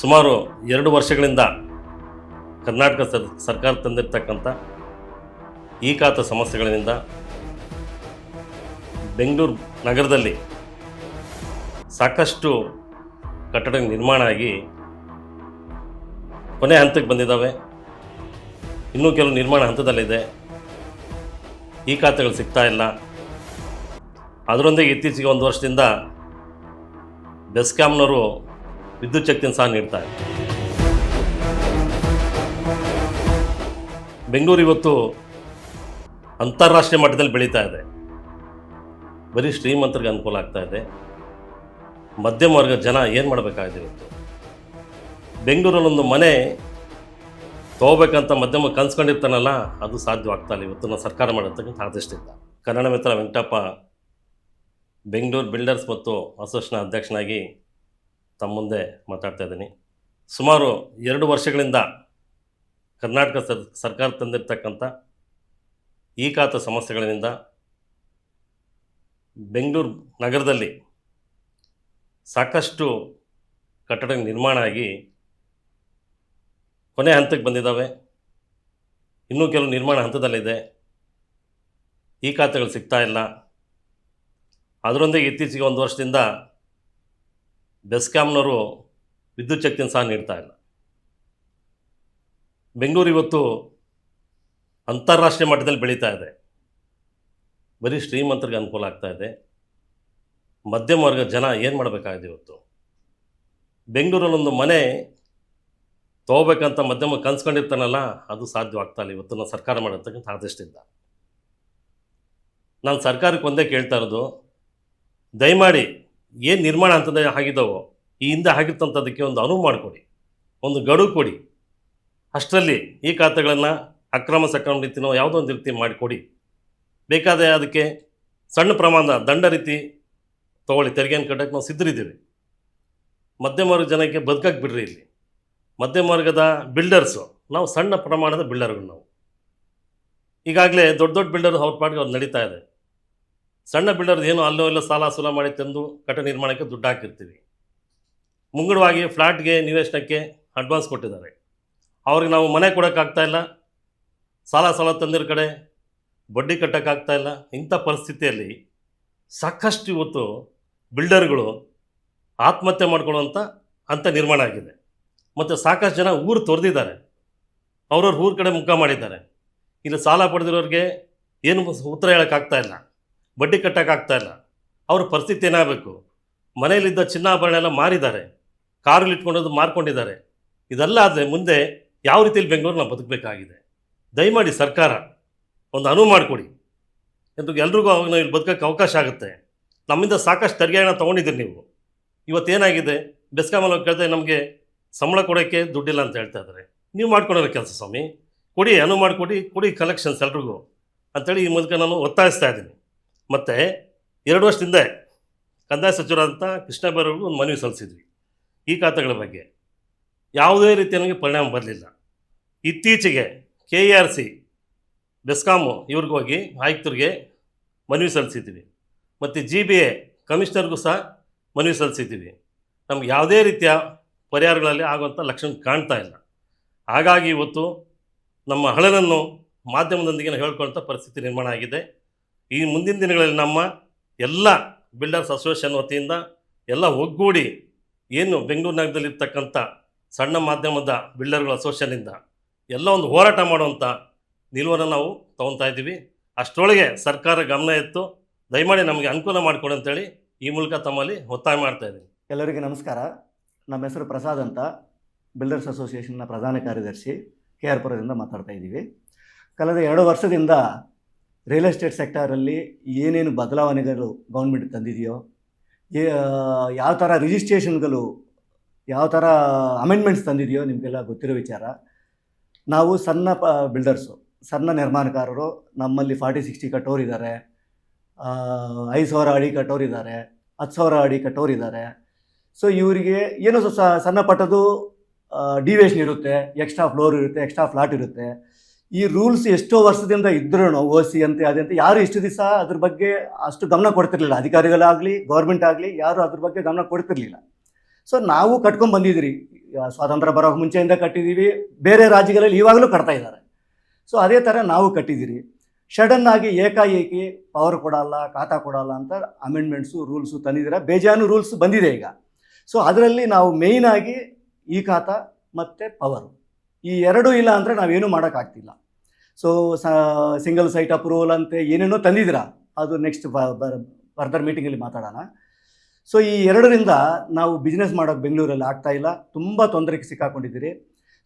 ಸುಮಾರು ಎರಡು ವರ್ಷಗಳಿಂದ ಕರ್ನಾಟಕ ಸರ್, ಸರ್ಕಾರ ತಂದಿರತಕ್ಕಂಥ ಈ ಖಾತ ಸಮಸ್ಯೆಗಳಿಂದ ಬೆಂಗಳೂರು ನಗರದಲ್ಲಿ ಸಾಕಷ್ಟು ಕಟ್ಟಡ ನಿರ್ಮಾಣ ಆಗಿ ಕೊನೆ ಹಂತಕ್ಕೆ ಬಂದಿದ್ದಾವೆ. ಇನ್ನೂ ಕೆಲವು ನಿರ್ಮಾಣ ಹಂತದಲ್ಲಿದೆ. ಈ ಖಾತೆಗಳು ಸಿಗ್ತಾ ಇಲ್ಲ. ಅದರೊಂದಿಗೆ ಇತ್ತೀಚೆಗೆ ಒಂದು ವರ್ಷದಿಂದ ಬೆಸ್ಕಾಂನವರು ವಿದ್ಯುತ್ ಶಕ್ತಿಯನ್ನು ಸಹ ನೀಡ್ತಾರೆ ಬೆಂಗಳೂರು ಇವತ್ತು ಅಂತಾರಾಷ್ಟ್ರೀಯ ಮಟ್ಟದಲ್ಲಿ ಬೆಳೀತಾ ಇದೆ. ಬರೀ ಶ್ರೀಮಂತರಿಗೆ ಅನುಕೂಲ ಆಗ್ತಾ ಇದೆ. ಮಧ್ಯಮ ವರ್ಗದ ಜನ ಏನು ಮಾಡಬೇಕಾಗಿದೆ ಇವತ್ತು? ಬೆಂಗಳೂರಲ್ಲೊಂದು ಮನೆ ತಗೋಬೇಕಂತ ಮಧ್ಯಮ ಕನ್ಸ್ಕೊಂಡಿರ್ತಾನಲ್ಲ, ಅದು ಸಾಧ್ಯವಾಗ್ತಾ ಇಲ್ಲ. ಇವತ್ತು ನಾನು ಸರ್ಕಾರ ಮಾಡಿರ್ತಕ್ಕಂಥ ಆದೇಶದಿಂದ ಕನ್ನಡ ಮಿತ್ರ ವೆಂಕಟಪ್ಪ ಬೆಂಗಳೂರು ಬಿಲ್ಡರ್ಸ್ ಮತ್ತು ಅಸೋಸಿಯೇಷನ್ ಅಧ್ಯಕ್ಷನಾಗಿ ತಮ್ಮ ಮುಂದೆ ಮಾತಾಡ್ತಾ ಇದ್ದೀನಿ. ಸುಮಾರು ಎರಡು ವರ್ಷಗಳಿಂದ ಕರ್ನಾಟಕ ಸರ್, ಸರ್ಕಾರ ತಂದಿರತಕ್ಕಂಥ ಈ ಖಾತ ಸಮಸ್ಯೆಗಳಿಂದ ಬೆಂಗಳೂರು ನಗರದಲ್ಲಿ ಸಾಕಷ್ಟು ಕಟ್ಟಡ ನಿರ್ಮಾಣ ಆಗಿ ಕೊನೆ ಹಂತಕ್ಕೆ ಬಂದಿದ್ದಾವೆ. ಇನ್ನೂ ಕೆಲವು ನಿರ್ಮಾಣ ಹಂತದಲ್ಲಿದೆ. ಈ ಖಾತೆಗಳು ಸಿಗ್ತಾ ಇಲ್ಲ. ಅದರೊಂದಿಗೆ ಇತ್ತೀಚೆಗೆ ಒಂದು ವರ್ಷದಿಂದ ಬೆಸ್ಕಾಂನವರು ವಿದ್ಯುತ್ ಸಹ ನೀಡ್ತಾ ಇಲ್ಲ. ಬೆಂಗಳೂರು ಇವತ್ತು ಅಂತಾರಾಷ್ಟ್ರೀಯ ಮಟ್ಟದಲ್ಲಿ ಬೆಳೀತಾ ಇದೆ. ಬರೀ ಶ್ರೀಮಂತರಿಗೆ ಅನುಕೂಲ ಆಗ್ತಾ ಇದೆ. ಮಧ್ಯಮ ವರ್ಗದ ಜನ ಏನು ಮಾಡಬೇಕಾಗಿದೆ ಇವತ್ತು? ಬೆಂಗಳೂರಲ್ಲೊಂದು ಮನೆ ತೊಗೋಬೇಕಂತ ಮಧ್ಯಮ ಕನ್ಸ್ಕೊಂಡಿರ್ತಾನಲ್ಲ, ಅದು ಸಾಧ್ಯವಾಗ್ತಾ ಇಲ್ಲ. ಇವತ್ತು ನಾನು ಸರ್ಕಾರ ಮಾಡಿರ್ತಕ್ಕಂಥ ಆದಷ್ಟಿದ್ದ ನಾನು ಸರ್ಕಾರಕ್ಕೆ ಒಂದೇ ಕೇಳ್ತಾ ಇರೋದು, ದಯಮಾಡಿ ಏನು ನಿರ್ಮಾಣ ಅಂತಂದರೆ ಆಗಿದ್ದಾವೋ, ಈ ಹಿಂದೆ ಆಗಿರ್ತಂಥದ್ದಕ್ಕೆ ಒಂದು ಅನುವು ಮಾಡಿಕೊಡಿ, ಒಂದು ಗಡುವು ಕೊಡಿ. ಅಷ್ಟರಲ್ಲಿ ಈ ಖಾತೆಗಳನ್ನು ಅಕ್ರಮ ಸಕ್ರಮ ರೀತಿನೋ ಯಾವುದೋ ಒಂದು ರೀತಿ ಮಾಡಿಕೊಡಿ. ಬೇಕಾದರೆ ಅದಕ್ಕೆ ಸಣ್ಣ ಪ್ರಮಾಣದ ದಂಡ ರೀತಿ ತೊಗೊಳ್ಳಿ. ತೆರಿಗೆಯನ್ನು ಕಟ್ಟೋಕ್ಕೆ ನಾವು ಸಿದ್ಧರಿದ್ದೀವಿ. ಮಧ್ಯಮ ವರ್ಗ ಜನಕ್ಕೆ ಬದುಕಕ್ಕೆ ಬಿಡ್ರಿ ಇಲ್ಲಿ. ಮಧ್ಯಮ ವರ್ಗದ ಬಿಲ್ಡರ್ಸು ನಾವು ಸಣ್ಣ ಪ್ರಮಾಣದ ಬಿಲ್ಡರ್ಗಳು ನಾವು. ಈಗಾಗಲೇ ದೊಡ್ಡ ದೊಡ್ಡ ಬಿಲ್ಡರ್ ಅವ್ರ ಪಾಡಿಗೆ ಅವ್ರು ನಡೀತಾ ಇದೆ. ಸಣ್ಣ ಬಿಲ್ಡರ್ದು ಏನು ಅಲ್ಲೋ ಇಲ್ಲೋ ಸಾಲ ಸೂಲ ಮಾಡಿ ತಂದು ಕಟ್ಟಡ ನಿರ್ಮಾಣಕ್ಕೆ ದುಡ್ಡು ಹಾಕಿರ್ತೀವಿ. ಮುಂಗಡವಾಗಿ ಫ್ಲ್ಯಾಟ್ಗೆ ನಿವೇಶನಕ್ಕೆ ಅಡ್ವಾನ್ಸ್ ಕೊಟ್ಟಿದ್ದಾರೆ. ಅವ್ರಿಗೆ ನಾವು ಮನೆ ಕೊಡೋಕ್ಕಾಗ್ತಾ ಇಲ್ಲ. ಸಾಲ ಸಾಲ ತಂದಿರೋ ಕಡೆ ಬಡ್ಡಿ ಕಟ್ಟೋಕ್ಕಾಗ್ತಾ ಇಲ್ಲ. ಇಂಥ ಪರಿಸ್ಥಿತಿಯಲ್ಲಿ ಸಾಕಷ್ಟು ಇವತ್ತು ಬಿಲ್ಡರ್ಗಳು ಆತ್ಮಹತ್ಯೆ ಮಾಡ್ಕೊಳ್ಳುವಂಥ ಅಂತ ನಿರ್ಮಾಣ ಆಗಿದೆ. ಮತ್ತು ಸಾಕಷ್ಟು ಜನ ಊರು ತೊರೆದಿದ್ದಾರೆ. ಅವ್ರವ್ರ ಊರ ಕಡೆ ಮುಖ ಮಾಡಿದ್ದಾರೆ. ಇಲ್ಲಿ ಸಾಲ ಪಡೆದಿರೋರಿಗೆ ಏನು ಉತ್ತರ ಹೇಳೋಕ್ಕಾಗ್ತಾ ಇಲ್ಲ. ಬಡ್ಡಿ ಕಟ್ಟೋಕ್ಕಾಗ್ತಾ ಇಲ್ಲ. ಅವ್ರ ಪರಿಸ್ಥಿತಿ ಏನಾಗಬೇಕು? ಮನೆಯಲ್ಲಿದ್ದ ಚಿನ್ನಾಭರಣ ಎಲ್ಲ ಮಾರಿದ್ದಾರೆ. ಕಾರಲ್ಲಿ ಇಟ್ಕೊಂಡೋದು ಮಾರ್ಕೊಂಡಿದ್ದಾರೆ. ಇದೆಲ್ಲ ಆದರೆ ಮುಂದೆ ಯಾವ ರೀತಿಯಲ್ಲಿ ಬೆಂಗಳೂರು ನಾವು ಬದುಕಬೇಕಾಗಿದೆ? ದಯಮಾಡಿ ಸರ್ಕಾರ ಒಂದು ಅನುವು ಮಾಡಿಕೊಡಿ. ಎಂದು ಎಲ್ರಿಗೂ ಅವಾಗ ನಾವು ಇಲ್ಲಿ ಬದುಕೋಕ್ಕೆ ಅವಕಾಶ ಆಗುತ್ತೆ. ನಮ್ಮಿಂದ ಸಾಕಷ್ಟು ತೆರಿಗೆನ ತೊಗೊಂಡಿದ್ದೀರಿ ನೀವು. ಇವತ್ತೇನಾಗಿದೆ ಬೆಸ್ಕಾಮಲ್ಲಿ ಕೇಳಿದ್ರೆ ನಮಗೆ ಸಂಬಳ ಕೊಡೋಕ್ಕೆ ದುಡ್ಡಿಲ್ಲ ಅಂತ ಹೇಳ್ತಾ ಇದ್ದಾರೆ. ನೀವು ಮಾಡ್ಕೊಡೋರ ಕೆಲಸ ಸ್ವಾಮಿ. ಕೊಡಿ, ಅನುವು ಮಾಡಿಕೊಡಿ, ಕೊಡಿ ಕಲೆಕ್ಷನ್ಸ್ ಎಲ್ರಿಗೂ. ಅಂತೇಳಿ ಈ ಮೂಲಕ ನಾನು ಒತ್ತಾಯಿಸ್ತಾ ಇದ್ದೀನಿ. ಮತ್ತು ಎರಡು ವರ್ಷದಿಂದ ಕಂದಾಯ ಸಚಿವರಾದಂಥ ಕೃಷ್ಣ ಬೈರವ್ರಿಗೂ ಒಂದು ಮನವಿ ಸಲ್ಲಿಸಿದ್ವಿ ಈ ಖಾತೆಗಳ ಬಗ್ಗೆ. ಯಾವುದೇ ರೀತಿ ನಮಗೆ ಪರಿಣಾಮ ಬರಲಿಲ್ಲ. ಇತ್ತೀಚೆಗೆ K E R C BESCOM ಇವ್ರಿಗೆ ಹೋಗಿ ಆಯುಕ್ತರಿಗೆ ಮನವಿ ಸಲ್ಲಿಸಿದ್ವಿ. ಮತ್ತು ಜಿ ಬಿ ಎ ಕಮಿಷನರ್ಗೂ ಸಹ ಮನವಿ ಸಲ್ಲಿಸಿದ್ದೀವಿ ನಮ್ಗೆ ಯಾವುದೇ ರೀತಿಯ ಪರಿಹಾರಗಳಲ್ಲಿ ಆಗುವಂಥ ಲಕ್ಷಣ ಕಾಣ್ತಾ ಇಲ್ಲ. ಹಾಗಾಗಿ ಇವತ್ತು ನಮ್ಮ ಹಳನನ್ನು ಮಾಧ್ಯಮದೊಂದಿಗೆ ಹೇಳ್ಕೊಳ್ಳೋಂಥ ಪರಿಸ್ಥಿತಿ ನಿರ್ಮಾಣ ಆಗಿದೆ. ಈ ಮುಂದಿನ ದಿನಗಳಲ್ಲಿ ನಮ್ಮ ಎಲ್ಲ ಬಿಲ್ಡರ್ಸ್ ಅಸೋಸಿಯೇಷನ್ ವತಿಯಿಂದ ಎಲ್ಲ ಒಗ್ಗೂಡಿ ಏನು ಬೆಂಗಳೂರು ನಗರದಲ್ಲಿರ್ತಕ್ಕಂಥ ಸಣ್ಣ ಮಾಧ್ಯಮದ ಬಿಲ್ಡರ್ಗಳ ಅಸೋಸಿಯೇಷನಿಂದ ಎಲ್ಲ ಒಂದು ಹೋರಾಟ ಮಾಡುವಂಥ ನಿಲುವನ್ನು ನಾವು ತೊಗೊತಾ ಇದ್ದೀವಿ. ಅಷ್ಟರೊಳಗೆ ಸರ್ಕಾರ ಗಮನ ಎತ್ತು, ದಯಮಾಡಿ ನಮಗೆ ಅನುಕೂಲ ಮಾಡಿಕೊಡಿ ಅಂತೇಳಿ ಈ ಮೂಲಕ ತಮ್ಮಲ್ಲಿ ಒತ್ತಾಯ ಮಾಡ್ತಾ ಇದ್ದೀನಿ. ಎಲ್ಲರಿಗೂ ನಮಸ್ಕಾರ. ನಮ್ಮ ಹೆಸರು ಪ್ರಸಾದ್ ಅಂತ ಬಿಲ್ಡರ್ಸ್ ಅಸೋಸಿಯೇಷನ್ನ ಪ್ರಧಾನ ಕಾರ್ಯದರ್ಶಿ ಕೆ ಆರ್ ಪುರದಿಂದ ಮಾತಾಡ್ತಾ ಇದ್ದೀವಿ. ಕಳೆದ ಎರಡು ವರ್ಷದಿಂದ ರಿಯಲ್ ಎಸ್ಟೇಟ್ ಸೆಕ್ಟರಲ್ಲಿ ಏನೇನು ಬದಲಾವಣೆಗಳು ಗೌರ್ಮೆಂಟ್ ತಂದಿದೆಯೋ ಯಾವ ಥರ ರಿಜಿಸ್ಟ್ರೇಷನ್ಗಳು ಯಾವ ಥರ ಅಮೆಂಡ್ಮೆಂಟ್ಸ್ ತಂದಿದೆಯೋ ನಿಮಗೆಲ್ಲ ಗೊತ್ತಿರೋ ವಿಚಾರ. ನಾವು ಸಣ್ಣ ಪ ಬಿಲ್ಡರ್ಸು ಸಣ್ಣ ನಿರ್ಮಾಣಕಾರರು, ನಮ್ಮಲ್ಲಿ ಫಾರ್ಟಿ ಸಿಕ್ಸ್ಟಿ ಕಟ್ಟೋರಿದ್ದಾರೆ ಐದು ಸಾವಿರ ಅಡಿ ಕಟ್ಟೋರಿದ್ದಾರೆ ಹತ್ತು ಸಾವಿರ ಅಡಿ ಕಟ್ಟೋರಿದ್ದಾರೆ ಸೊ ಇವರಿಗೆ ಏನೋ ಸಣ್ಣ ಪಟ್ಟದು ಡಿವೇಷನ್ ಇರುತ್ತೆ ಎಕ್ಸ್ಟ್ರಾ ಫ್ಲೋರ್ ಇರುತ್ತೆ ಎಕ್ಸ್ಟ್ರಾ ಫ್ಲಾಟ್ ಇರುತ್ತೆ. ಈ ರೂಲ್ಸ್ ಎಷ್ಟೋ ವರ್ಷದಿಂದ ಇದ್ರೂ ಓ ಸಿ ಅಂತೆ ಅದಂತ ಯಾರು ಇಷ್ಟು ದಿವಸ ಅದ್ರ ಬಗ್ಗೆ ಅಷ್ಟು ಗಮನ ಕೊಡ್ತಿರ್ಲಿಲ್ಲ. ಅಧಿಕಾರಿಗಳಾಗಲಿ ಗೌರ್ಮೆಂಟ್ ಆಗಲಿ, ಯಾರು ಅದ್ರ ಬಗ್ಗೆ ಗಮನ ಕೊಡ್ತಿರ್ಲಿಲ್ಲ. ಸೊ ನಾವು ಕಟ್ಕೊಂಡು ಬಂದಿದ್ದೀರಿ. ಸ್ವಾತಂತ್ರ್ಯ ಬರೋಕೆ ಮುಂಚೆಯಿಂದ ಕಟ್ಟಿದ್ದೀವಿ. ಬೇರೆ ರಾಜ್ಯಗಳಲ್ಲಿ ಇವಾಗಲೂ ಕಟ್ತಾ ಇದ್ದಾರೆ. ಸೊ ಅದೇ ಥರ ನಾವು ಕಟ್ಟಿದ್ದೀರಿ. ಸಡನ್ ಆಗಿ ಏಕಾಏಕಿ ಪವರ್ ಕೊಡಲ್ಲ, ಖಾತಾ ಕೊಡಲ್ಲ ಅಂತ ಅಮೆಂಡ್ಮೆಂಟ್ಸು ರೂಲ್ಸು ತಂದಿದ್ದೀರ. ಬೇಜಾನು ರೂಲ್ಸ್ ಬಂದಿದೆ ಈಗ. ಸೊ ಅದರಲ್ಲಿ ನಾವು ಮೇಯ್ನ್ ಆಗಿ ಈ ಖಾತಾ ಮತ್ತು ಪವರು ಈ ಎರಡೂ ಇಲ್ಲ ಅಂದರೆ ನಾವೇನು ಮಾಡೋಕ್ಕಾಗ್ತಿಲ್ಲ. ಸೊ ಸಿಂಗಲ್ ಸೈಟ್ ಅಪ್ರೂವಲ್ ಅಂತೆ ಏನೇನೋ ತಂದಿದ್ದೀರಾ? ಅದು ನೆಕ್ಸ್ಟ್ ಫರ್ದರ್ ಮೀಟಿಂಗಲ್ಲಿ ಮಾತಾಡೋಣ. ಸೊ ಈ ಎರಡರಿಂದ ನಾವು ಬಿಸ್ನೆಸ್ ಮಾಡೋಕ್ಕೆ ಬೆಂಗಳೂರಲ್ಲಿ ಆಗ್ತಾ ಇಲ್ಲ. ತುಂಬ ತೊಂದರೆಗೆ ಸಿಕ್ಕಾಕೊಂಡಿದ್ದೀರಿ.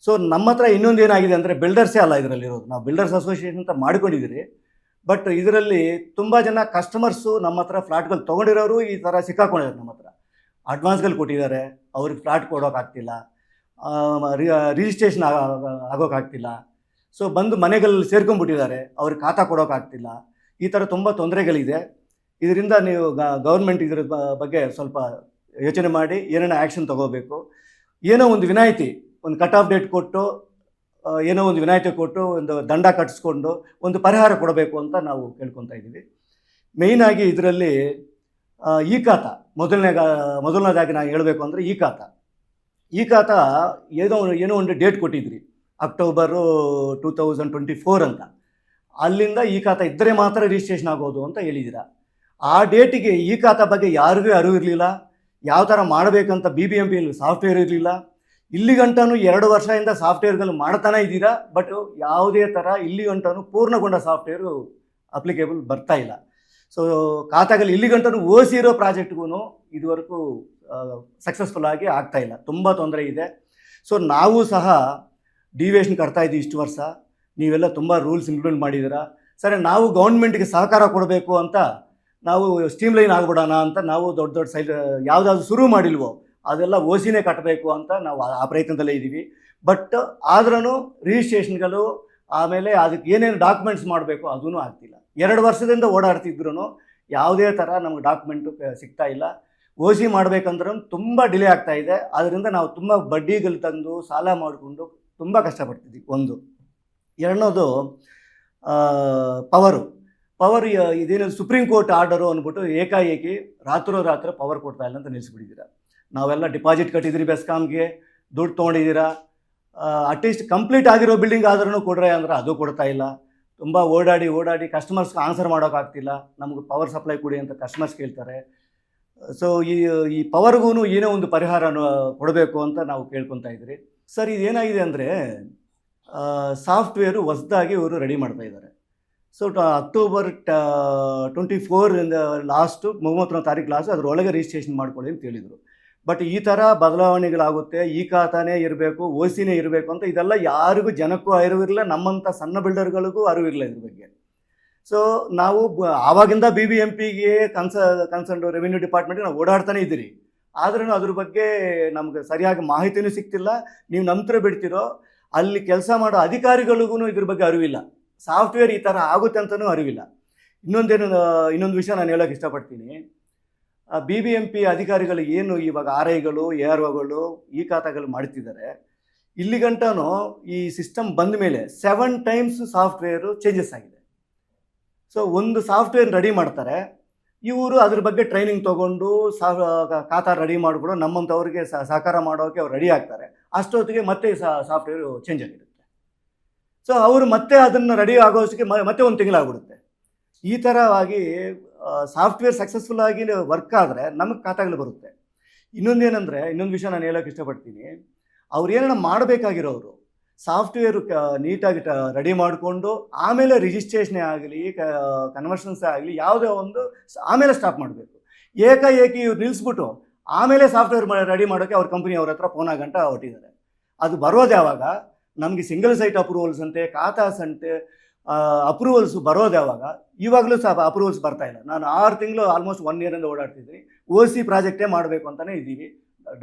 ಸೊ ನಮ್ಮ ಹತ್ರ ಇನ್ನೊಂದು ಏನಾಗಿದೆ ಅಂದರೆ ಬಿಲ್ಡರ್ಸೇ ಅಲ್ಲ ಇದರಲ್ಲಿರೋದು. ನಾವು ಬಿಲ್ಡರ್ಸ್ ಅಸೋಸಿಯೇಷನ್ ಅಂತ ಮಾಡ್ಕೊಂಡಿದ್ದೀರಿ. ಬಟ್ ಇದರಲ್ಲಿ ತುಂಬ ಜನ ಕಸ್ಟಮರ್ಸು ನಮ್ಮ ಹತ್ರ ಫ್ಲಾಟ್ಗಳು ತೊಗೊಂಡಿರೋರು ಈ ಥರ ಸಿಕ್ಕಾಕೊಂಡಿದ್ದಾರೆ ನಮ್ಮ ಹತ್ರ. ಅಡ್ವಾನ್ಸ್ಗಳು ಕೊಟ್ಟಿದ್ದಾರೆ. ಅವ್ರಿಗೆ ಫ್ಲಾಟ್ ಕೊಡೋಕ್ಕಾಗ್ತಿಲ್ಲ ರಿಜಿಸ್ಟ್ರೇಷನ್ ಆಗೋಕ್ಕಾಗ್ತಿಲ್ಲ ಸೊ ಬಂದು ಮನೆಗಳಲ್ಲಿ ಸೇರ್ಕೊಂಡ್ಬಿಟ್ಟಿದ್ದಾರೆ. ಅವ್ರಿಗೆ ಖಾತಾ ಕೊಡೋಕ್ಕಾಗ್ತಿಲ್ಲ ಈ ಥರ ತುಂಬ ತೊಂದರೆಗಳಿದೆ. ಇದರಿಂದ ನೀವು ಗೌರ್ಮೆಂಟ್ ಇದ್ರ ಬಗ್ಗೆ ಸ್ವಲ್ಪ ಯೋಚನೆ ಮಾಡಿ, ಏನೇನೋ ಆ್ಯಕ್ಷನ್ ತಗೋಬೇಕು. ಏನೋ ಒಂದು ವಿನಾಯಿತಿ, ಒಂದು ಕಟ್ ಆಫ್ ಡೇಟ್ ಕೊಟ್ಟು ಏನೋ ಒಂದು ವಿನಾಯಿತಿ ಕೊಟ್ಟು, ಒಂದು ದಂಡ ಕಟ್ಟಿಸ್ಕೊಂಡು, ಒಂದು ಪರಿಹಾರ ಕೊಡಬೇಕು ಅಂತ ನಾವು ಕೇಳ್ಕೊತಾ ಇದ್ದೀವಿ. ಮೇಯ್ನಾಗಿ ಇದರಲ್ಲಿ ಈ ಖಾತ ಮೊದಲನೇ ಮೊದಲನೇದಾಗಿ ನಾನು ಹೇಳಬೇಕು ಅಂದರೆ ಈ ಖಾತ ಈ ಖಾತ ಏನೋ ಏನೋ ಒಂದು date ಕೊಟ್ಟಿದ್ರಿ October two thousand twenty four ಅಂತ. ಅಲ್ಲಿಂದ ಈ ಖಾತ ಇದ್ದರೆ ಮಾತ್ರ ರಿಜಿಸ್ಟ್ರೇಷನ್ ಆಗೋದು ಅಂತ ಹೇಳಿದ್ದೀರಾ? ಆ ಡೇಟಿಗೆ ಈ ಖಾತ ಬಗ್ಗೆ ಯಾರಿಗೂ ಅರಿವು ಇರಲಿಲ್ಲ. ಯಾವ ಥರ ಮಾಡಬೇಕಂತ ಬಿ ಬಿ ಎಂ ಪಿಯಲ್ಲಿ ಸಾಫ್ಟ್ವೇರ್ ಇರಲಿಲ್ಲ. ಇಲ್ಲಿ ಗಂಟನೂ ಎರಡು ವರ್ಷದಿಂದ ಸಾಫ್ಟ್ವೇರ್ಗಳು ಮಾಡ್ತಾನೆ ಇದ್ದೀರಾ? ಬಟ್ ಯಾವುದೇ ಥರ ಇಲ್ಲಿ ಗಂಟನೂ ಪೂರ್ಣಗೊಂಡ ಸಾಫ್ಟ್ವೇರು ಅಪ್ಲಿಕೇಬಲ್ ಬರ್ತಾ ಇಲ್ಲ. ಸೊ ಖಾತಾಗಳು ಇಲ್ಲಿ ಗಂಟನೂ ಓಸಿರೋ ಪ್ರಾಜೆಕ್ಟ್ಗೂ ಇದುವರೆಗೂ ಸಕ್ಸಸ್ಫುಲ್ ಆಗಿ ಆಗ್ತಾ ಇಲ್ಲ. ತುಂಬ ತೊಂದರೆ ಇದೆ. ಸೊ ನಾವು ಸಹ ಡಿವಿಯೇಷನ್ ಕಟ್ತಾ ಇದ್ದೀವಿ ಇಷ್ಟು ವರ್ಷ. ನೀವೆಲ್ಲ ತುಂಬ ರೂಲ್ಸ್ ಇಂಪ್ಲಿಮೆಂಟ್ ಮಾಡಿದ್ದೀರಾ? ಸರಿ, ನಾವು ಗೌರ್ಮೆಂಟ್ಗೆ ಸಹಕಾರ ಕೊಡಬೇಕು ಅಂತ ನಾವು ಸ್ಟೀಮ್ ಲೈನ್ ಆಗ್ಬಿಡೋಣ ಅಂತ ನಾವು ದೊಡ್ಡ ದೊಡ್ಡ ಸೈಡ್ ಯಾವುದಾದ್ರು ಶುರು ಮಾಡಿಲ್ವೋ, ಅದೆಲ್ಲ ಓಸಿನೇ ಕಟ್ಟಬೇಕು ಅಂತ ನಾವು ಆ ಪ್ರಯತ್ನದಲ್ಲೇ ಇದ್ದೀವಿ. ಬಟ್ ಆದ್ರೂ ರಿಜಿಸ್ಟ್ರೇಷನ್ಗಳು ಆಮೇಲೆ ಅದಕ್ಕೆ ಏನೇನು ಡಾಕ್ಯುಮೆಂಟ್ಸ್ ಮಾಡಬೇಕು ಅದೂ ಆಗ್ತಿಲ್ಲ. ಎರಡು ವರ್ಷದಿಂದ ಓಡಾಡ್ತಿದ್ರು ಯಾವುದೇ ಥರ ನಮ್ಗೆ ಡಾಕ್ಯುಮೆಂಟು ಸಿಗ್ತಾ ಇಲ್ಲ. ಓ ಸಿ ಮಾಡಬೇಕಂದ್ರೆ ತುಂಬ ಡಿಲೇ ಆಗ್ತಾ ಇದೆ. ಆದ್ದರಿಂದ ನಾವು ತುಂಬ ಬಡ್ಡಿಗಳು ತಂದು ಸಾಲ ಮಾಡಿಕೊಂಡು ತುಂಬ ಕಷ್ಟಪಡ್ತಿದ್ವಿ. ಒಂದು. ಎರಡನೋದು ಪವರು. ಪವರ್ ಇದೇನು ಸುಪ್ರೀಂ ಕೋರ್ಟ್ ಆರ್ಡರು ಅಂದ್ಬಿಟ್ಟು ಏಕಾಏಕಿ ರಾತ್ರೋ ರಾತ್ರಿ ಪವರ್ ಕೊಡ್ತಾ ಇಲ್ಲ ಅಂತ ನಿಲ್ಲಿಸ್ಬಿಟ್ಟಿದ್ದೀರಾ ನಾವೆಲ್ಲ ಡಿಪಾಸಿಟ್ ಕಟ್ಟಿದ್ರಿ ಬೆಸ್ಕಾಮ್ಗೆ ದುಡ್ಡು ತೊಗೊಂಡಿದ್ದೀರಾ. ಅಟ್ಲೀಸ್ಟ್ ಕಂಪ್ಲೀಟ್ ಆಗಿರೋ ಬಿಲ್ಡಿಂಗ್ ಆದ್ರೂ ಕೊಡ್ರೆ ಅಂದ್ರೆ ಅದು ಕೊಡ್ತಾ ಇಲ್ಲ. ತುಂಬ ಓಡಾಡಿ ಓಡಾಡಿ ಕಸ್ಟಮರ್ಸ್ಗೆ ಆನ್ಸರ್ ಮಾಡೋಕ್ಕಾಗ್ತಿಲ್ಲ. ನಮಗೆ ಪವರ್ ಸಪ್ಲೈ ಕೊಡಿ ಅಂತ ಕಸ್ಟಮರ್ಸ್ ಕೇಳ್ತಾರೆ. ಸೊ ಈ ಈ ಪವರ್ಗೂ ಏನೋ ಒಂದು ಪರಿಹಾರ ಕೊಡಬೇಕು ಅಂತ ನಾವು ಕೇಳ್ಕೊತಾ ಇದ್ರಿ. ಸರ್, ಇದೇನಾಗಿದೆ ಅಂದರೆ ಸಾಫ್ಟ್ವೇರು ಹೊಸ್ದಾಗಿ ಇವರು ರೆಡಿ ಮಾಡ್ತಾ ಇದ್ದಾರೆ. ಸೊ ಅಕ್ಟೋಬರ್ ಟ್ವೆಂಟಿ ಫೋರಿಂದ ಲಾಸ್ಟು, ಮೂವತ್ತೊಂದು ತಾರೀಕು ಲಾಸ್ಟ್ ಅದರೊಳಗೆ ರಿಜಿಸ್ಟ್ರೇಷನ್ ಮಾಡ್ಕೊಳ್ಳಿ ಅಂತ ಹೇಳಿದರು. ಬಟ್ ಈ ಥರ ಬದಲಾವಣೆಗಳಾಗುತ್ತೆ, ಈ ಖಾತಾನೇ ಇರಬೇಕು, ಓಸಿನೇ ಸಿನೇ ಇರಬೇಕು ಅಂತ ಇದೆಲ್ಲ ಯಾರಿಗೂ ಜನಕ್ಕೂ ಅರಿವಿರಲಿಲ್ಲ, ನಮ್ಮಂಥ ಸಣ್ಣ ಬಿಲ್ಡರ್ಗಳಿಗೂ ಅರಿವಿರಲಿಲ್ಲ ಇದ್ರ ಬಗ್ಗೆ. ಸೊ ನಾವು ಆವಾಗಿಂದ ಬಿ ಬಿ ಎಂ ಪಿಗೆ ಕನ್ಸ ಕನ್ಸರ್ನ್ ರೆವಿನ್ಯೂ ಡಿಪಾರ್ಟ್ಮೆಂಟ್ಗೆ ನಾವು ಓಡಾಡ್ತಾನೆ ಇದ್ದೀರಿ. ಆದ್ರೂ ಅದ್ರ ಬಗ್ಗೆ ನಮ್ಗೆ ಸರಿಯಾಗಿ ಮಾಹಿತಿನೂ ಸಿಗ್ತಿಲ್ಲ. ನೀವು ನಂತರ ಬಿಡ್ತಿರೋ, ಅಲ್ಲಿ ಕೆಲಸ ಮಾಡೋ ಅಧಿಕಾರಿಗಳಿಗೂ ಇದ್ರ ಬಗ್ಗೆ ಅರಿವಿಲ್ಲ. ಸಾಫ್ಟ್ವೇರ್ ಈ ಥರ ಆಗುತ್ತೆ ಅಂತಲೂ ಅರಿವಿಲ್ಲ. ಇನ್ನೊಂದೇನು, ಇನ್ನೊಂದು ವಿಷಯ ನಾನು ಹೇಳೋಕೆ ಇಷ್ಟಪಡ್ತೀನಿ. ಬಿ ಬಿ ಎಂ ಪಿ ಅಧಿಕಾರಿಗಳು ಏನು ಇವಾಗ ಆರ್ ಐಗಳು ಎ ಆರ್ ಒಗಳು ಈ ಖಾತಾಗಳು ಮಾಡ್ತಿದ್ದಾರೆ. ಇಲ್ಲಿ ಗಂಟನೂ ಈ ಸಿಸ್ಟಮ್ ಬಂದ ಮೇಲೆ ಸೆವೆನ್ ಟೈಮ್ಸ್ ಸಾಫ್ಟ್ವೇರು ಚೇಂಜಸ್ ಆಗಿದೆ. ಸೊ ಒಂದು ಸಾಫ್ಟ್ವೇರ್ ರೆಡಿ ಮಾಡ್ತಾರೆ. ಇವರು ಅದ್ರ ಬಗ್ಗೆ ಟ್ರೈನಿಂಗ್ ತೊಗೊಂಡು ಸಾ ಖಾತಾ ರೆಡಿ ಮಾಡಿಕೊಡು ನಮ್ಮಂಥವ್ರಿಗೆ ಸಹಕಾರ ಮಾಡೋಕ್ಕೆ ಅವ್ರು ರೆಡಿ ಆಗ್ತಾರೆ. ಅಷ್ಟೊತ್ತಿಗೆ ಮತ್ತೆ ಸಾಫ್ಟ್ವೇರ್ ಚೇಂಜ್ ಆಗಿರುತ್ತೆ. ಸೊ ಅವರು ಮತ್ತೆ ಅದನ್ನು ರೆಡಿ ಆಗೋಷ್ಟಕ್ಕೆ ಮತ್ತೆ ಒಂದು ತಿಂಗಳಾಗ್ಬಿಡುತ್ತೆ. ಈ ಥರವಾಗಿ ಸಾಫ್ಟ್ವೇರ್ ಸಕ್ಸಸ್ಫುಲ್ ಆಗಿ ವರ್ಕ್ ಆದರೆ ನಮಗೆ ಖಾತಾಗಳು ಬರುತ್ತೆ. ಇನ್ನೊಂದೇನೆಂದರೆ ಇನ್ನೊಂದು ವಿಷಯ ನಾನು ಹೇಳೋಕೆ ಇಷ್ಟಪಡ್ತೀನಿ. ಅವ್ರು ಏನೇನೋ ಮಾಡಬೇಕಾಗಿರೋರು ಸಾಫ್ಟ್ವೇರು ಕ, ನೀಟಾಗಿ ರೆಡಿ ಮಾಡಿಕೊಂಡು ಆಮೇಲೆ ರಿಜಿಸ್ಟ್ರೇಷನೇ ಆಗಲಿ ಕನ್ವರ್ಷನ್ಸೇ ಆಗಲಿ ಯಾವುದೇ ಒಂದು ಆಮೇಲೆ ಸ್ಟಾಪ್ ಮಾಡಬೇಕು. ಏಕಾಏಕಿ ಇವ್ರು ನಿಲ್ಲಿಸ್ಬಿಟ್ಟು ಆಮೇಲೆ ಸಾಫ್ಟ್ವೇರ್ ರೆಡಿ ಮಾಡೋಕ್ಕೆ ಅವ್ರ ಕಂಪ್ನಿ ಅವ್ರ ಹತ್ರ ಫೋನ್ ಆಗಂಟ ಹೊಟ್ಟಿದ್ದಾರೆ ಅದು ಬರೋದು ಯಾವಾಗ? ನಮಗೆ ಸಿಂಗಲ್ ಸೈಟ್ ಅಪ್ರೂವಲ್ಸ್ ಅಂತೆ, ಖಾತಾಸ್ ಅಂತೆ ಅಪ್ರೂವಲ್ಸ್ ಬರೋದು ಯಾವಾಗ? ಇವಾಗಲೂ ಸಹ ಅಪ್ರೂವಲ್ಸ್ ಬರ್ತಾ ಇಲ್ಲ. ನಾನು ಆರು ತಿಂಗಳು ಆಲ್ಮೋಸ್ಟ್ ಒನ್ ಇಯರಿಂದ ಓಡಾಡ್ತಿದ್ದೀನಿ. ಓ ಸಿ ಪ್ರಾಜೆಕ್ಟೇ ಮಾಡಬೇಕು ಅಂತಲೇ ಇದ್ದೀವಿ.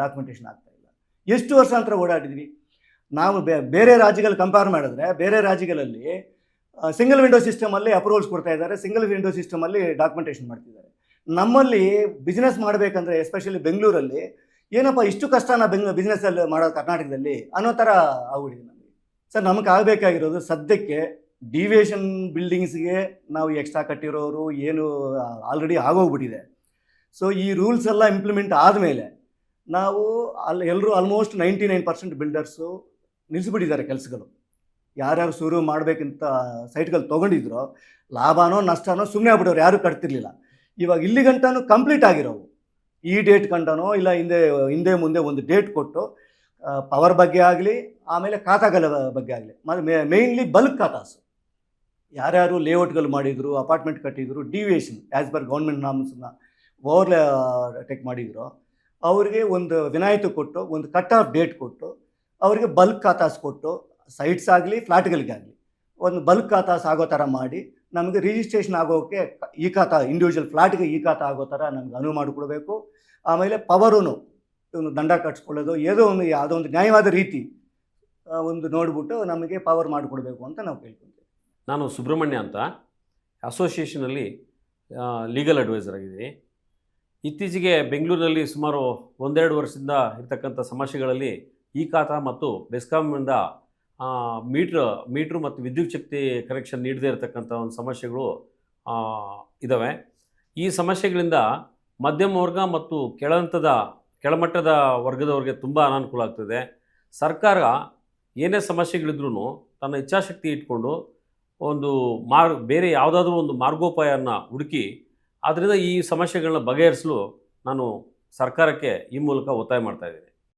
ಡಾಕ್ಯುಮೆಂಟೇಷನ್ ಆಗ್ತಾ ಇಲ್ಲ. ಎಷ್ಟು ವರ್ಷ ನಂತರ ಓಡಾಡಿದ್ವಿ ನಾವು ಬೇರೆ ರಾಜ್ಯಗಳು ಕಂಪೇರ್ ಮಾಡಿದ್ರೆ, ಬೇರೆ ರಾಜ್ಯಗಳಲ್ಲಿ ಸಿಂಗಲ್ ವಿಂಡೋ ಸಿಸ್ಟಮಲ್ಲಿ ಅಪ್ರೂವಲ್ಸ್ ಕೊಡ್ತಾ ಇದ್ದಾರೆ ಸಿಂಗಲ್ ವಿಂಡೋ ಸಿಸ್ಟಮಲ್ಲಿ ಡಾಕ್ಯುಮೆಂಟೇಷನ್ ಮಾಡ್ತಿದ್ದಾರೆ. ನಮ್ಮಲ್ಲಿ ಬಿಸ್ನೆಸ್ ಮಾಡಬೇಕಂದ್ರೆ ಎಸ್ಪೆಷಲಿ ಬೆಂಗಳೂರಲ್ಲಿ, ಏನಪ್ಪ ಇಷ್ಟು ಕಷ್ಟನ ಬೆಂಗ್ ಬಿಸ್ನೆಸ್ಸಲ್ಲಿ ಮಾಡೋದು ಕರ್ನಾಟಕದಲ್ಲಿ ಅನ್ನೋ ಥರ ಆಗ್ಬಿಟ್ಟಿದೆ ನಮಗೆ. ಸರ್, ನಮಗೆ ಆಗಬೇಕಾಗಿರೋದು ಸದ್ಯಕ್ಕೆ ಡಿವಿಯೇಷನ್ ಬಿಲ್ಡಿಂಗ್ಸ್ಗೆ ನಾವು ಎಕ್ಸ್ಟ್ರಾ ಕಟ್ಟಿರೋರು ಏನು ಆಲ್ರೆಡಿ ಆಗೋಗ್ಬಿಟ್ಟಿದೆ. ಸೊ ಈ ರೂಲ್ಸ್ ಎಲ್ಲ ಇಂಪ್ಲಿಮೆಂಟ್ ಆದಮೇಲೆ ನಾವು ಅಲ್ಲಿ ಎಲ್ಲರೂ almost ninety nine percent builders ನಿಲ್ಲಿಸ್ಬಿಟ್ಟಿದ್ದಾರೆ ಕೆಲಸಗಳು. ಯಾರ್ಯಾರು ಶುರು ಮಾಡಬೇಕಂತ ಸೈಟ್ಗಳು ತೊಗೊಂಡಿದ್ರು, ಲಾಭನೋ, ನಷ್ಟನೋ ಸುಮ್ಮನೆ ಆಗ್ಬಿಟ್ಟವ್ರು, ಯಾರೂ ಕಟ್ತಿರ್ಲಿಲ್ಲ. ಇವಾಗ ಇಲ್ಲಿ ಗಂಟನೂ ಕಂಪ್ಲೀಟ್ ಆಗಿರೋವು. ಈ ಡೇಟ್ ಕಂಡನೋ, ಇಲ್ಲ ಹಿಂದೆ ಹಿಂದೆ ಮುಂದೆ ಒಂದು ಡೇಟ್ ಕೊಟ್ಟು ಪವರ್ ಬಗ್ಗೆ ಆಗಲಿ, ಆಮೇಲೆ ಖಾತಾಗಳ ಬಗ್ಗೆ ಆಗಲಿ ಮತ್ತು ಮೇಯ್ನ್ಲಿ ಬಲ್ಕ್ ಖಾತಾಸು. ಯಾರ್ಯಾರು ಲೇಔಟ್ಗಳು ಮಾಡಿದ್ರು, ಅಪಾರ್ಟ್ಮೆಂಟ್ ಕಟ್ಟಿದ್ರು, ಡಿವಿಯೇಷನ್ ಆ್ಯಸ್ ಪರ್ ಗೌರ್ಮೆಂಟ್ ನಾಮ್ಸನ್ನ ಓವರ್ ಟೆಕ್ ಮಾಡಿದ್ರು, ಅವರಿಗೆ ಒಂದು ವಿನಾಯಿತಿ ಕೊಟ್ಟು, ಒಂದು ಕಟ್ ಆಫ್ ಡೇಟ್ ಕೊಟ್ಟು ಅವರಿಗೆ ಬಲ್ಕ್ ಖಾತಾಸ್ ಕೊಟ್ಟು ಸೈಟ್ಸ್ ಆಗಲಿ ಫ್ಲ್ಯಾಟ್ಗಳಿಗಾಗಲಿ ಒಂದು ಬಲ್ಕ್ ಖಾತಾಸ್ ಆಗೋ ಥರ ಮಾಡಿ, ನಮಗೆ ರಿಜಿಸ್ಟ್ರೇಷನ್ ಆಗೋಕ್ಕೆ ಈ ಖಾತಾ ಇಂಡಿವಿಜುವಲ್ ಫ್ಲ್ಯಾಟ್ಗೆ ಈ ಖಾತಾ ಆಗೋ ಥರ ನಮ್ಗೆ ಅನುವು ಮಾಡಿಕೊಡ್ಬೇಕು. ಆಮೇಲೆ ಪವರೂ ಒಂದು ದಂಡ ಕಟ್ಸ್ಕೊಳ್ಳೋದು ಏನೋ ಒಂದು ಯಾವುದೋ ಒಂದು ನ್ಯಾಯವಾದ ರೀತಿ ಒಂದು ನೋಡಿಬಿಟ್ಟು ನಮಗೆ ಪವರ್ ಮಾಡಿಕೊಡ್ಬೇಕು ಅಂತ ನಾವು ಕೇಳ್ಕೊತೀವಿ. ನಾನು ಸುಬ್ರಹ್ಮಣ್ಯ ಅಂತ, ಅಸೋಸಿಯೇಷನಲ್ಲಿ ಲೀಗಲ್ ಅಡ್ವೈಸರ್ ಆಗಿದ್ದೀನಿ. ಇತ್ತೀಚೆಗೆ ಬೆಂಗಳೂರಿನಲ್ಲಿ ಸುಮಾರು ಒಂದೆರಡು ವರ್ಷದಿಂದ ಇರ್ತಕ್ಕಂಥ ಸಮಸ್ಯೆಗಳಲ್ಲಿ ಈ ಖಾತ ಮತ್ತು ಬೆಸ್ಕಾಮ್ನಿಂದ ಮೀಟ್ರ್ ಮೀಟ್ರ್ ಮತ್ತು ವಿದ್ಯುತ್ ಶಕ್ತಿ ಕನೆಕ್ಷನ್ ನೀಡದೇ ಇರತಕ್ಕಂಥ ಒಂದು ಸಮಸ್ಯೆಗಳು ಇದ್ದಾವೆ ಈ ಸಮಸ್ಯೆಗಳಿಂದ ಮಧ್ಯಮ ವರ್ಗ ಮತ್ತು ಕೆಳಹಂತದ, ಕೆಳಮಟ್ಟದ ವರ್ಗದವರಿಗೆ ತುಂಬ ಅನಾನುಕೂಲ ಆಗ್ತದೆ. ಸರ್ಕಾರ ಏನೇ ಸಮಸ್ಯೆಗಳಿದ್ರೂ ತನ್ನ ಇಚ್ಛಾಶಕ್ತಿ ಇಟ್ಕೊಂಡು ಒಂದು ಮಾರ್, ಬೇರೆ ಯಾವುದಾದ್ರೂ ಒಂದು ಮಾರ್ಗೋಪಾಯವನ್ನು ಹುಡುಕಿ ಅದರಿಂದ ಈ ಸಮಸ್ಯೆಗಳನ್ನ ಬಗೆಹರಿಸಲು ನಾನು ಸರ್ಕಾರಕ್ಕೆ ಈ ಮೂಲಕ ಒತ್ತಾಯ ಮಾಡ್ತಾ ಇದ್ದೀನಿ.